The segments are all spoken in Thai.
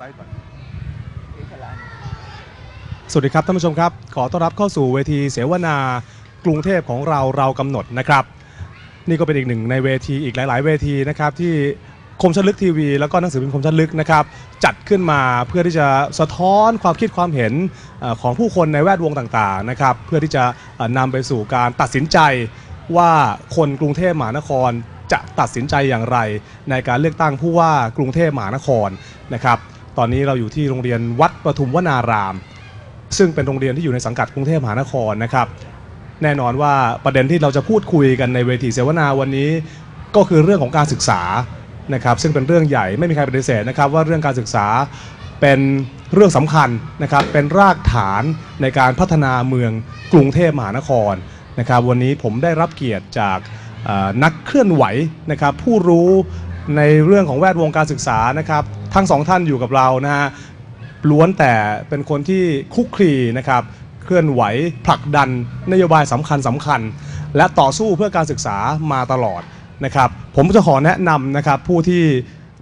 ไลฟ์ก่อนสวัสดีครับท่านผู้ชมครับ ขอต้อนรับเข้าสู่เวทีเสวนากรุงเทพของเราเรากำหนดนะครับ นี่ก็เป็นอีกหนึ่งในเวทีอีกหลาย ๆ เวทีนะครับที่คมชันลึกทีวี แล้วก็หนังสือพิมพ์คมชันลึกนะครับจัดขึ้นมาเพื่อที่จะสะท้อนความคิดความเห็นเอ่อของผู้คนในแวดวงต่าง ๆ นะครับ เพื่อที่จะเอ่อนำไปสู่การตัดสินใจ ว่าคนกรุงเทพมหานครจะตัดสินใจอย่างไร ในการเลือกตั้งผู้ว่ากรุงเทพมหานครนะครับ ตอนนี้เราอยู่ที่โรงเรียนวัดปทุมวนาราม ซึ่งเป็นโรงเรียนที่อยู่ในสังกัดกรุงเทพมหานครนะครับ แน่นอนว่าประเด็นที่เราจะพูดคุยกันในเวทีเสวนาวันนี้ก็คือเรื่องของการศึกษานะครับ ซึ่งเป็นเรื่องใหญ่ไม่มีใครปฏิเสธนะครับ ว่าเรื่องการศึกษาเป็นเรื่องสำคัญนะครับ เป็นรากฐานในการพัฒนาเมืองกรุงเทพมหานครนะครับ วันนี้ผมได้รับเกียรติจากนักเคลื่อนไหวนะครับ ผู้รู้ ในเรื่องของแวดวงการศึกษานะครับ ทั้งสองท่านอยู่กับเรานะฮะล้วนแต่เป็นคนที่คุกคลีนะครับเคลื่อนไหวผลักดันนโยบายสำคัญสำคัญ และต่อสู้เพื่อการศึกษามาตลอดนะครับ ผมจะขอแนะนำนะครับผู้ที่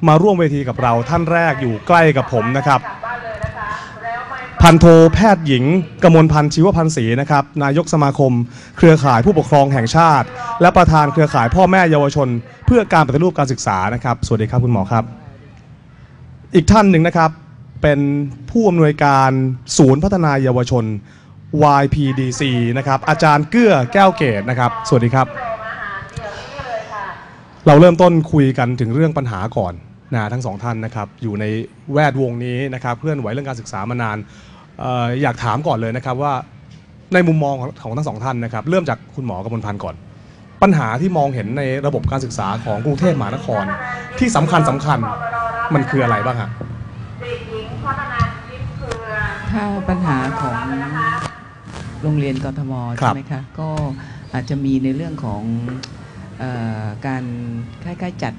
มาร่วมเวทีกับเราท่านแรกอยู่ใกล้กับผมนะครับ พันโทแพทย์หญิงกมลพันธ์ชีวพันธ์ศรีนะครับนายกสมาคม เครือข่ายผู้ปกครองแห่งชาติ และประธานเครือข่ายพ่อแม่เยาวชน เพื่อการปฏิรูปการศึกษานะครับ สวัสดีครับคุณหมอครับ อีกท่านหนึ่งนะครับเป็นผู้อำนวยการศูนย์พัฒนาเยาวชน YPDC นะครับอาจารย์เกื้อแก้วเกตนะครับ สวัสดีครับ เราเริ่มต้นคุยกันถึงเรื่องปัญหาก่อนนะทั้งสองท่านนะครับอยู่ในแวดวงนี้นะครับเคลื่อนไหวเรื่องการศึกษามานาน เอออยากถามก่อนเลยนะครับว่าในมุมมองของของทั้งสองท่านนะครับเริ่มจากคุณหมอกำมลพันธ์ก่อน ปัญหาที่มองเห็นในระบบการศึกษาของกรุงเทพมหานคร ที่สำคัญสำคัญมันคืออะไรบ้างฮะถ้าปัญหาของโรงเรียนกทมครัใช่บไหมคะก็อาจจะมีในเรื่องของเออการคล้ายๆจัด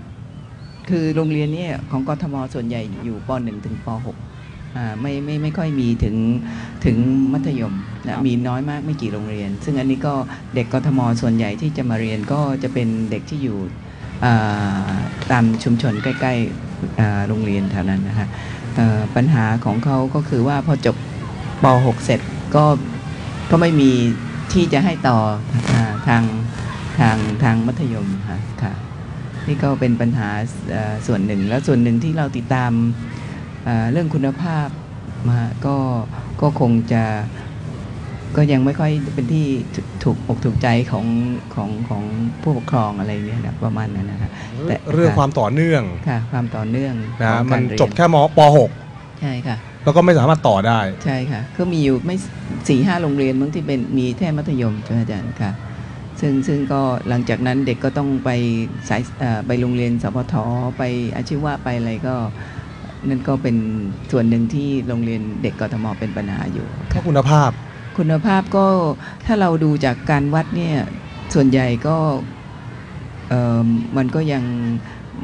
คือโรงเรียนเนี่ยของกทมส่วนใหญ่อยู่ป .1 ถึงป .6 อ่า ไม่ไม่ไม่ค่อยมีถึงถึงมัธยมนะมีน้อยมากไม่กี่โรงเรียน ซึ่งอันนี้ก็เด็กกทมส่วนใหญ่ที่จะมาเรียนก็จะเป็นเด็กที่อยู่อ่าตามชุมชนใกล้ๆอ่าโรงเรียนแถวนั้นนะคะเอ่อปัญหาของเขาก็คือว่าพอจบป .6 เสร็จก็ก็ไม่มีที่จะให้ต่ออาทางทางทางมัธยมค่ะค่ะนี่ก็เป็นปัญหาเอ่อส่วนหนึ่งแล้วส่วนหนึ่งที่เราติดตาม เอ่อเรื่องคุณภาพมาก็ก็คงจะก็ยังไม่ค่อยเป็นที่ถูถูกอกถูกใจของของของผู้ปกครองอะไรเนี่ยนะประมาณนั้นนะคะแต่เรื่องความต่อเนื่องค่ะความต่อเนื่องนะของมักานรเรียจบแค่มปใช่ค่ะ .6 แล้วก็ไม่สามารถต่อได้ใช่ค่ะก็มีอยู่ไม่สี่ห้าโรงเรียนมั้งที่เป็นมีแค่มัธยมใช่ไหมอาจารย์ค่ะซึ่งซึ่งก็หลังจากนั้นเด็กก็ต้องไปสายเอ่อไปโรงเรียนสพทไปอาชีวะไปอะไรก็ นั่นก็เป็นส่วนหนึ่งที่โรงเรียนเด็กกทมเป็นปัญหาอยู่ ถ้าคุณภาพ คุณภาพก็ถ้าเราดูจากการวัดเนี่ยส่วนใหญ่ก็เอ่อมันก็ยัง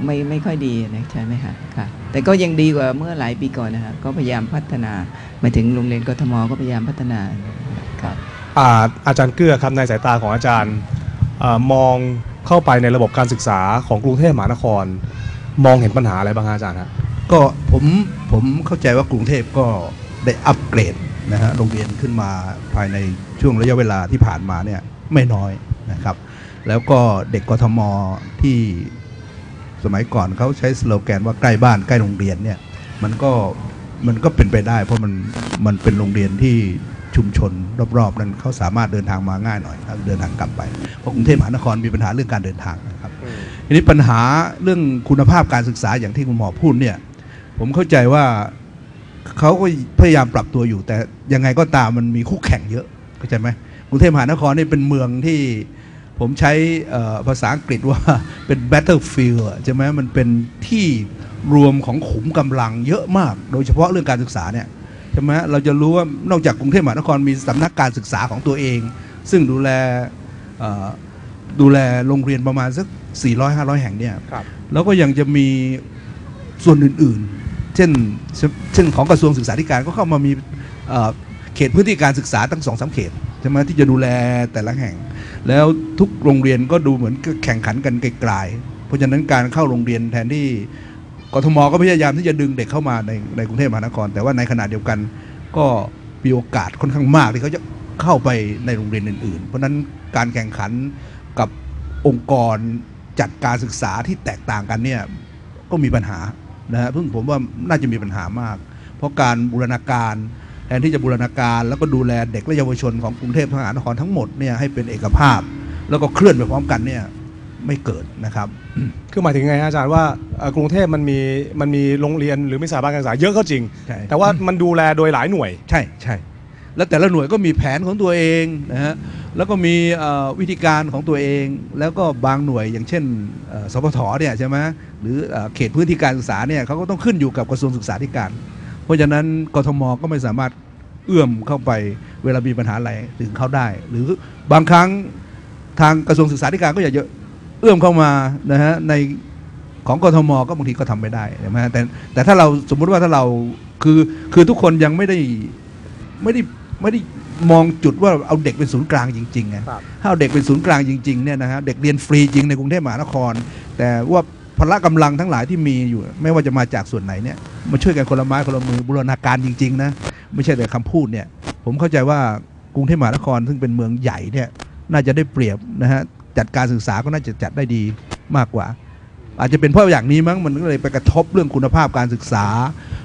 ไม่ไม่ค่อยดีนะใช่ไหมคะค่ะแต่ก็ยังดีกว่าเมื่อหลายปีก่อนนะคะก็พยายามพัฒนาหมายถึงโรงเรียนกทมก็พยายามพัฒนาครับอาอาจารย์เกื้อครับในสายตาของอาจารย์เออมองเข้าไปในระบบการศึกษาของกรุงเทพมหานคร มองเห็นปัญหาอะไรบ้างฮะอาจารย์ฮะ ก็ผมผมเข้าใจว่ากรุงเทพก็ได้อัปเกรดนะฮะโรงเรียนขึ้นมาภายในช่วงระยะเวลาที่ผ่านมาเนี่ยไม่น้อยนะครับ แล้วก็เด็กกทมที่สมัยก่อนเขาใช้สโลแกนว่าใกล้บ้านใกล้โรงเรียนเนี่ยมันก็มันก็เป็นไปได้ เพราะมันมันเป็นโรงเรียนที่ชุมชนรอบๆ นั้นเขาสามารถเดินทางมาง่ายหน่อยครับเดินทางกลับไปเพราะกรุงเทพมหานครมีปัญหาเรื่องการเดินทางนะครับทีนี้ปัญหาเรื่องคุณภาพการศึกษาอย่างที่คุณหมอพูดเนี่ย ผมเข้าใจว่าเขาก็พยายามปรับตัวอยู่ แต่ยังไงก็ตามมันมีคู่แข่งเยอะเข้าใจไหมกรุงเทพมหานครนี่เป็นเมืองที่ผมใช้เอ่อภาษาอังกฤษว่าเป็น battlefield อะใช่ไหมมันเป็นที่รวมของขุมกำลังเยอะมาก โดยเฉพาะเรื่องการศึกษาเนี่ยใช่ไหมเราจะรู้ว่านอกจากกรุงเทพมหานครมีสำนักการศึกษาของตัวเอง ซึ่งดูแลเอ่อดูแลโรงเรียนประมาณสัก 400-500 แห่งเนี่ยครับแล้วก็ยังจะมี ส่วนอื่นๆ เช่นเช่นของกระทรวงศึกษาธิการก็เข้ามามีเขตพื้นที่การศึกษาตั้งสองสามเขตใช่ไหมที่จะดูแลแต่ละแห่ง แล้วทุกโรงเรียนก็ดูเหมือนแข่งขันกันไกลๆเพราะฉะนั้นการเข้าโรงเรียนแทนที่กทมก็พยายามที่จะดึงเด็กเข้ามาในในกรุงเทพมหานคร แต่ว่าในขณะเดียวกันก็มีโอกาสค่อนข้างมากที่เขาจะเข้าไปในโรงเรียนอื่น ๆ เพราะฉะนั้นการแข่งขันกับองค์กรจัดการศึกษาที่แตกต่างกันเนี่ยก็มีปัญหา นะฮะเพิ่งผมว่าน่าจะมีปัญหามาก เพราะการบูรณาการแทนที่จะบูรณาการ แล้วก็ดูแลเด็กและเยาวชนของกรุงเทพมหานครทั้งหมดเนี่ยให้เป็นเอกภาพ แล้วก็เคลื่อนไปพร้อมกันเนี่ยไม่เกิดนะครับ คือหมายถึงไงฮะอาจารย์ว่าเอ่อกรุงเทพมันมีมันมีโรงเรียนหรือมีสถาบันการศึกษาเยอะก็จริงใช่แต่ว่ามันดูแลโดยหลายหน่วย ใช่ใช่แล้วแต่ละหน่วยก็มีแผนของตัวเองนะฮะ แล้วก็มีวิธีการของตัวเอง แล้วก็บางหน่วยอย่างเช่นสพทเนี่ยใช่ไหมหรือเอ่อเขตพื้นที่การศึกษาเนี่ยเขาก็ต้องขึ้นอยู่กับกระทรวงศึกษาธิการ เพราะฉะนั้นกทมก็ไม่สามารถเอื้อมเข้าไปเวลามีปัญหาอะไรถึงเข้าได้ หรือบางครั้งทางกระทรวงศึกษาธิการก็อยากจะเอื้อมเข้ามานะฮะในของกทมก็บางทีก็ทำไม่ได้ใช่ไหมแต่แต่ถ้าเราสมมุติว่าถ้าเราคือคือทุกคนยังไม่ได้ไม่ได้ไม่ได้ มองจุดว่าเอาเด็กเป็นศูนย์กลางจริงๆไงครับถ้าเอาเด็กเป็นศูนย์กลางจริงๆเนี่ยนะฮะเด็กเรียนฟรีจริงในกรุงเทพมหานคร แต่ว่าพละกำลังทั้งหลายที่มีอยู่ ไม่ว่าจะมาจากส่วนไหนเนี่ยมาช่วยกันคนละไม้คนละมือบูรณาการจริงๆนะไม่ใช่แต่คำพูดเนี่ยผมเข้าใจว่ากรุงเทพมหานครซึ่งเป็นเมืองใหญ่เนี่ยน่าจะได้เปรียบนะฮะจัดการศึกษาก็น่าจะจัดได้ดีมากกว่า อาจจะเป็นเพราะอย่างนี้มั้งมันก็เลยไปกระทบเรื่องคุณภาพการศึกษา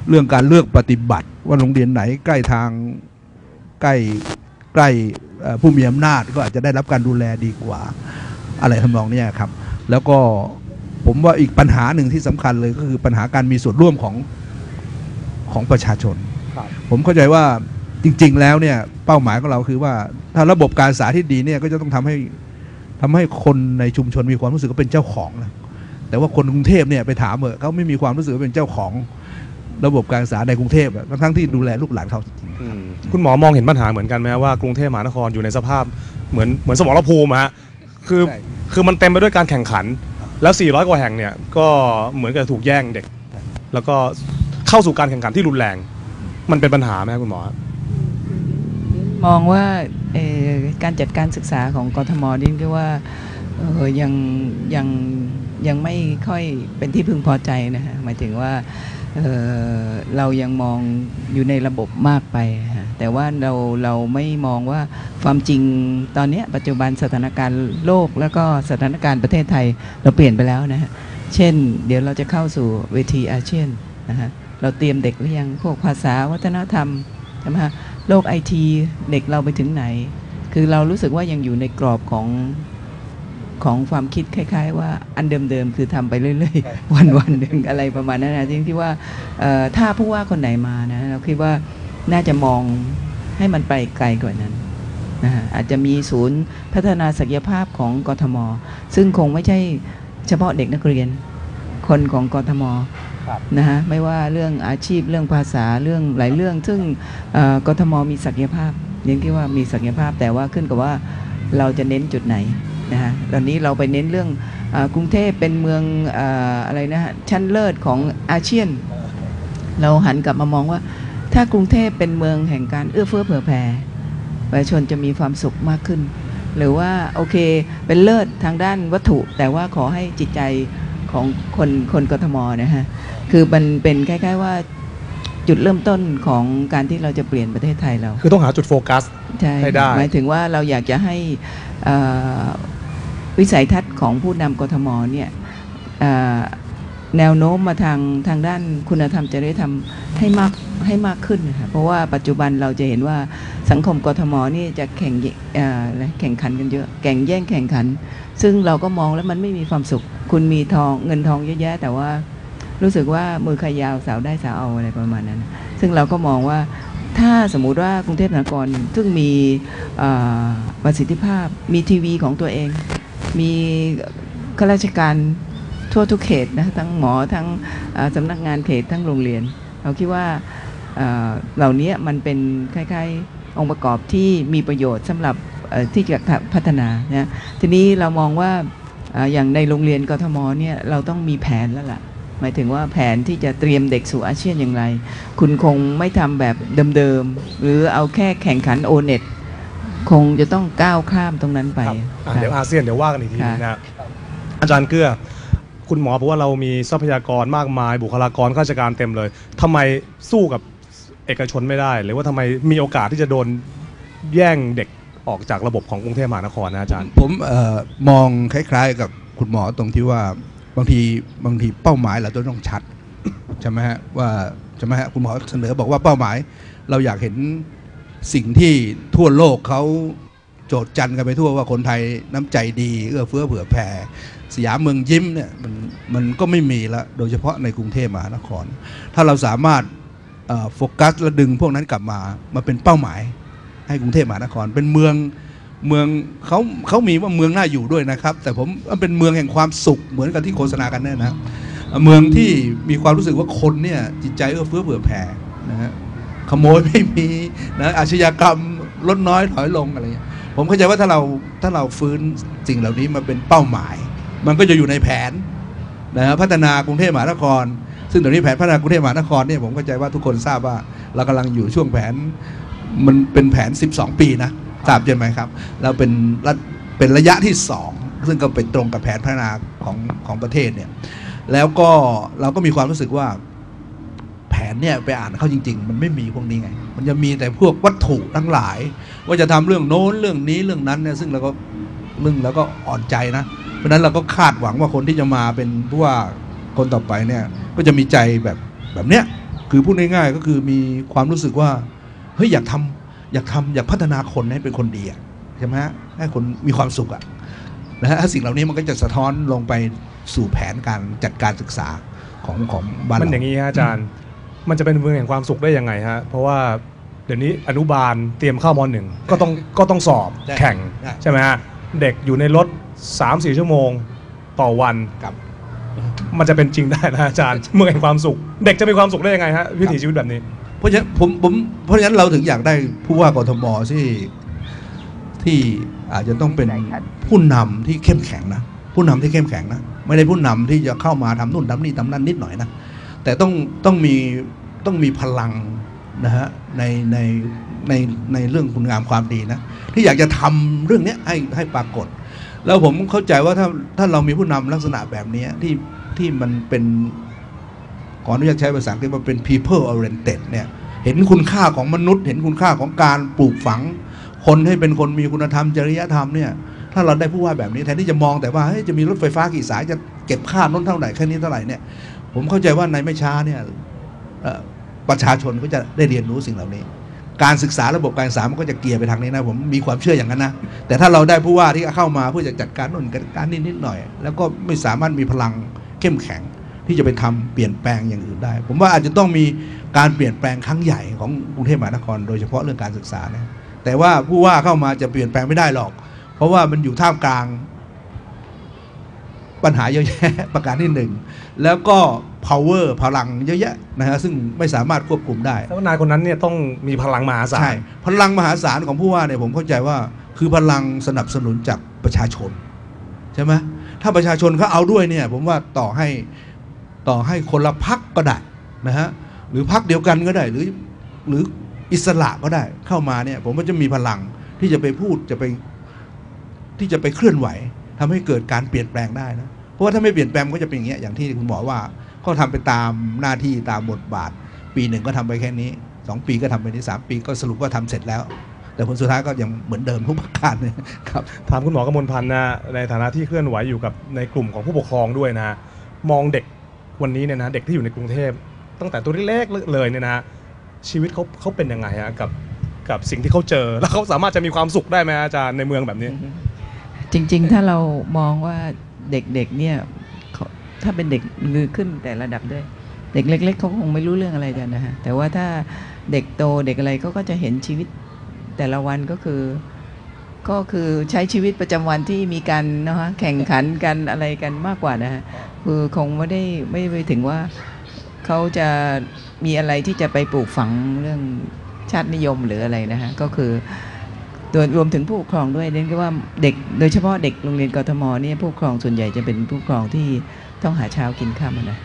เรื่องการเลือกปฏิบัติ ว่าโรงเรียนไหนใกล้ทาง ใกล้ใกล้เอ่อผู้มีอำนาจก็อาจจะได้รับการดูแลดีกว่า อะไรทำนองเนี้ยครับ แล้วก็ผมว่าอีกปัญหาหนึ่งที่สำคัญเลยก็คือปัญหาการมีส่วนร่วมของของประชาชนครับผมเข้าใจว่าจริง ๆ แล้วเนี่ยเป้าหมายของเราคือว่าถ้าระบบการศึกษาที่ดีเนี่ยก็จะต้องทำให้ทำให้คนในชุมชนมีความรู้สึกว่าเป็นเจ้าของนะแต่ว่าคนกรุงเทพเนี่ยไปถามเถอะเขาไม่มีความรู้สึกว่าเป็นเจ้าของ ระบบการศึกษาในกรุงเทพอะทั้งๆที่ดูแลลูกหลานเขาจริงๆคุณหมอมองเห็นปัญหาเหมือนกันไหมว่ากรุงเทพมหานครอยู่ในสภาพเหมือนเหมือนสมรภูมิอะฮะคือใช่ คือมันเต็มไปด้วยการแข่งขัน แล้ว 400 กว่าแห่งเนี่ยก็เหมือนกับถูกแย่งเด็ก แล้วก็เข้าสู่การแข่งขันที่รุนแรง มันเป็นปัญหาไหมครับคุณหมอ มองว่าเอ่อการจัดการศึกษาของกทมนี่คือว่าเอ่อยังยังยังไม่ค่อยเป็นที่พึงพอใจนะฮะหมายถึงว่า เเรายังมองอยู่ในระบบมากไปฮะแต่ว่าเราเราไม่มองว่าความจริงตอนนี้ปัจจุบันสถานการณ์โลก แล้วก็สถานการณ์ประเทศไทยเราเปลี่ยนไปแล้วนะฮะเช่น เดี๋ยวเราจะเข้าสู่เวทีอาเซียนนะฮะเราเตรียมเด็กหรือยังพวกภาษาวัฒนธรรมใช่ไหมฮะโลกไอทีเด็กเราไปถึงไหน คือเรารู้สึกว่ายังอยู่ในกรอบของ ของความคิดคล้าย ๆ ว่าอันเดิมๆคือทำไปเรื่อยๆ วันๆหนึ่งอะไรประมาณนั้นนะจริงที่ว่าเอ่อถ้าผู้ว่าคนไหนมานะเราคิดว่าน่าจะมองให้มันไปไกลกว่านั้นนะฮะอาจจะมีศูนย์พัฒนาศักยภาพของกทม ซึ่งคงไม่ใช่เฉพาะเด็กนักเรียน คนของกทมครับนะฮะไม่ว่าเรื่องอาชีพเรื่องภาษาเรื่องหลายเรื่อง ซึ่งเอ่อกทมมีศักยภาพยังคิดว่ามีศักยภาพแต่ว่าขึ้นกับว่าเราจะเน้นจุดไหน นะฮะตอนนี้เราไปเน้นเรื่องเออกรุงเทพเป็นเมืองเอออะไรนะฮะชั้นเลิศของอาเซียน เราหันกลับมามองว่า ถ้ากรุงเทพเป็นเมืองแห่งการเอื้อเฟื้อเผื่อแผ่ประชาชนจะมีความสุขมากขึ้น หรือว่าโอเคเป็นเลิศทางด้านวัตถุ แต่ว่าขอให้จิตใจของคนคนกทมนะฮะคือมันเป็นคล้ายๆว่าจุดเริ่มต้นของการที่เราจะเปลี่ยนประเทศไทยเรา คือต้องหาจุดโฟกัสใช่ให้ได้หมายถึงว่าเราอยากจะให้เอ่อ วิสัยทัศน์ของผู้นำกทมเนี่ยแนวโน้มมาทางทางด้านคุณธรรมจริยธรรมให้มากให้มากขึ้นนะคะเพราะว่าปัจจุบันเราจะเห็นว่าสังคมกทมนี่จะแข่งแข่งขันกันเยอะแข่งแย่งแข่งขัน ซึ่งเราก็มองแล้วมันไม่มีความสุข คุณมีทองเงินทองเยอะแยะ แต่ว่ารู้สึกว่ามือใครยาวสาวได้สาวเอาอะไรประมาณนั้น ซึ่งเราก็มองว่าถ้าสมมุติว่ากรุงเทพมหานครซึ่งมีประสิทธิภาพมีทีวีของตัวเอง มีข้าราชการทั่วทุกเขตนะทั้งหมอทั้งสำนักงานเขตทั้งโรงเรียน เราคิดว่าเหล่านี้มันเป็นคล้ายๆองค์ประกอบที่มีประโยชน์สำหรับที่จะพัฒนานะทีนี้เรามองว่าเอ่ออย่างในโรงเรียนกทมเนี่ยเราต้องมีแผนแล้วล่ะหมายถึงว่าแผนที่จะเตรียมเด็กสู่อาเซียนอย่างไร คุณคงไม่ทำแบบเดิมๆ หรือเอาแค่แข่งขันโอเน็ต คงจะต้องก้าวข้ามตรงนั้นไปครับอะครับเดี๋ยวอาเซียนเดี๋ยวว่ากันอีกทีค่ะนึงนะอาจารย์เกื้อ คุณหมอบอกว่าเรามีทรัพยากรมากมาย บุคลากรข้าราชการเต็มเลยทำไมสู้กับเอกชนไม่ได้ หรือว่าทำไมมีโอกาสที่จะโดนแย่งเด็กออกจากระบบของกรุงเทพมหานครนะอาจารย์ ผมเออมองคล้าย ๆ กับคุณหมอตรงที่ว่าบางทีบางทีเป้าหมายเราต้องชัด ใช่ไหมฮะว่าใช่ไหมฮะคุณหมอเสนอบอกว่าเป้าหมาย เราอยากเห็น สิ่งที่ทั่วโลกเขาโจทย์จันกันไปทั่วว่าคนไทยน้ำใจดีเอื้อเฟื้อเผื่อแผ่ สยามเมืองยิ้มเนี่ยมันมันก็ไม่มีละโดยเฉพาะในกรุงเทพมหานคร ถ้าเราสามารถโฟกัสและดึงพวกนั้นกลับมามาเป็นเป้าหมาย ให้กรุงเทพมหานคร เป็นเมืองเมืองเขาเขามีว่าเมืองน่าอยู่ด้วยนะครับ แต่ผมมันเป็นเมืองแห่งความสุขเหมือนกับที่โฆษณากันแน่นะ เมืองที่มีความรู้สึกว่าคนเนี่ยจิตใจเอื้อเฟื้อเผื่อแผ่นะฮะ ขโมยไม่มีนะอาชญากรรมลดน้อยถอยลงอะไรเงี้ยผมเข้าใจว่าถ้าเราถ้าเราฟื้นสิ่งเหล่านี้มาเป็นเป้าหมาย มันก็จะอยู่ในแผนนะพัฒนากรุงเทพมหานคร ซึ่งตอนนี้แผนพัฒนากรุงเทพมหานครเนี่ยผมเข้าใจว่าทุกคนทราบว่าเรากำลังอยู่ช่วงแผนมันเป็นแผน 12 ปีนะทราบใช่ไหมครับเราเป็นเป็นระยะที่สองซึ่งก็เป็นตรงกับแผนพัฒนาของของประเทศเนี่ยแล้วก็เราก็มีความรู้สึกว่า นเนี่ยไปอ่านเข้าจริง ๆ มันไม่มีพวกนี้ไง มันจะมีแต่พวกวัตถุทั้งหลาย ว่าจะทำเรื่องโน้นเรื่องนี้เรื่องนั้นเนี่ยซึ่งเราก็เรื่องแล้วก็อ่อนใจนะเพราะฉะนั้นเราก็คาดหวังว่าคนที่จะมาเป็นผู้ว่าคนต่อไปเนี่ยก็จะมีใจแบบแบบเนี้ยคือพูดง่ายๆก็คือมีความรู้สึกว่าเฮ้ยอยากทำอยากทำอยากพัฒนาคนให้เป็นคนดีอะใช่ไหมฮะให้คนมีความสุขอะนะฮะถ้าสิ่งเหล่านี้มันก็จะสะท้อนลงไปสู่แผนการจัดการศึกษาของของบ้านมันเราอย่างนี้ฮะอาจารย์ มันจะเป็นเมืองแห่งความสุขได้ยังไงฮะเพราะว่าเดี๋ยวนี้อนุบาลเตรียมเข้ามหนึ่งก็ต้องก็ต้องสอบใช่แข่งใช่ ใช่ไหมฮะเด็กอยู่ในรถ 3-4 ชั่วโมงต่อวัน ครับ มันจะเป็นจริงได้นะอาจารย์ เมืองแห่งความสุข เด็กจะมีความสุขได้ยังไงฮะวิถีชีวิตแบบนี้ เพราะฉะนั้นผมผมเพราะฉะนั้นเราถึงอยากได้ผู้ว่ากทมที่ที่อาจจะต้องเป็นผู้นำที่เข้มแข็งนะผู้นำที่เข้มแข็งนะไม่ได้ผู้นำที่จะเข้ามาทำนู่นทำนี่ทำนั่นนิดหน่อยนะแต่ต้องต้องมี ต้องมีพลังนะฮะในในในในเรื่องคุณงามความดีนะที่อยากจะทำเรื่องนี้ให้ให้ปรากฏ แล้วผมเข้าใจว่าถ้าถ้าเรามีผู้นำลักษณะแบบนี้ที่ที่มันเป็นขออนุญาตใช้ภาษาอังกฤษว่าเป็น people oriented เนี่ยเห็นคุณค่าของมนุษย์ เห็นคุณค่าของการปลูกฝัง คนให้เป็นคนมีคุณธรรมจริยธรรมเนี่ยถ้าเราได้ผู้ว่าแบบนี้แทนที่จะมองแต่ว่าเฮ้ยจะมีรถไฟฟ้ากี่สายจะเก็บค่าน้นเท่าไหร่แค่นี้เท่าไหร่เนี่ยผมเข้าใจว่าในไม่ช้าเนี่ย ประชาชนก็จะได้เรียนรู้สิ่งเหล่านี้ การศึกษาระบบการศึกษามันก็จะเกียร์ไปทางนี้นะผมมีความเชื่ออย่างนั้นนะแต่ถ้าเราได้ผู้ว่าที่เข้ามาเพื่อจะจัดการนู่นการนี่นิดหน่อย แล้วก็ไม่สามารถมีพลังเข้มแข็งที่จะไปทำเปลี่ยนแปลงอย่างอื่นได้ ผมว่าอาจจะต้องมีการเปลี่ยนแปลงครั้งใหญ่ของกรุงเทพมหานคร โดยเฉพาะเรื่องการศึกษานะแต่ว่าผู้ว่าเข้ามาจะเปลี่ยนแปลงไม่ได้หรอก เพราะว่ามันอยู่ท่ามกลางปัญหาเยอะแยะประการที่หนึ่งแล้วก็ power พลังเยอะแยะนะฮะซึ่งไม่สามารถควบคุมได้แล้วนายคนนั้นเนี่ยต้องมีพลังมหาศาลใช่พลังมหาศาลของผู้ว่าเนี่ยผมเข้าใจว่าคือพลังสนับสนุนจากประชาชนใช่ไหมถ้าประชาชนเขาเอาด้วยเนี่ยผมว่าต่อให้ต่อให้คนละพักก็ได้นะฮะหรือพักเดียวกันก็ได้หรือหรืออิสระก็ได้เข้ามาเนี่ยผมว่าจะมีพลังที่จะไปพูดจะไปที่จะไปเคลื่อนไหวทำให้เกิดการเปลี่ยนแปลงได้นะเพราะว่าถ้าไม่เปลี่ยนแปลงมันก็จะเป็นอย่างเงี้ยอย่างที่คุณหมอว่า เขาทำไปตามหน้าที่ตามบทบาท ปีหนึ่งก็ทำไปแค่นี้สองปีก็ทำไปนี้สามปีก็สรุปว่าทำเสร็จแล้ว แต่ผลสุดท้ายก็ยังเหมือนเดิมทุกประการเลยครับถามคุณหมอกมลพันธ์นะในฐานะที่เคลื่อนไหวอยู่กับในกลุ่มของผู้ปกครองด้วยนะฮะมองเด็กวันนี้เนี่ยนะเด็กที่อยู่ในกรุงเทพตั้งแต่ตัวเล็กๆเลยเนี่ยนะชีวิตเขาเขาเป็นยังไงฮะกับกับสิ่งที่เขาเจอ แล้วเขาสามารถจะมีความสุขได้ไหมอาจารย์ในเมืองแบบนี้ จริง ๆ ถ้าเรามองว่าเด็กๆเนี่ยเขา ถ้าเป็นเด็กลือขึ้นแต่ระดับด้วย เด็กเล็ก ๆเขาคงไม่รู้เรื่องอะไรกันนะฮะแต่ว่าถ้าเด็กโตเด็กอะไรเขาก็จะเห็นชีวิตแต่ละวันก็คือ ก็คือใช้ชีวิตประจำวันที่มีการนะฮะแข่งขันกันอะไรกันมากกว่านะฮะคือคงไม่ได้ไม่ไปถึงว่าเขาจะมีอะไรที่จะไปปลูกฝังเรื่องชาตินิยมหรืออะไรนะฮะก็คือโดยรวมถึงผู้ปกครองด้วยเน้นก็ว่าเด็กโดยเฉพาะเด็กโรงเรียนกทมเนี่ยผู้ปกครองส่วนใหญ่จะเป็นผู้ปกครองที่ ต้องหาเช้ากินข้ามนะ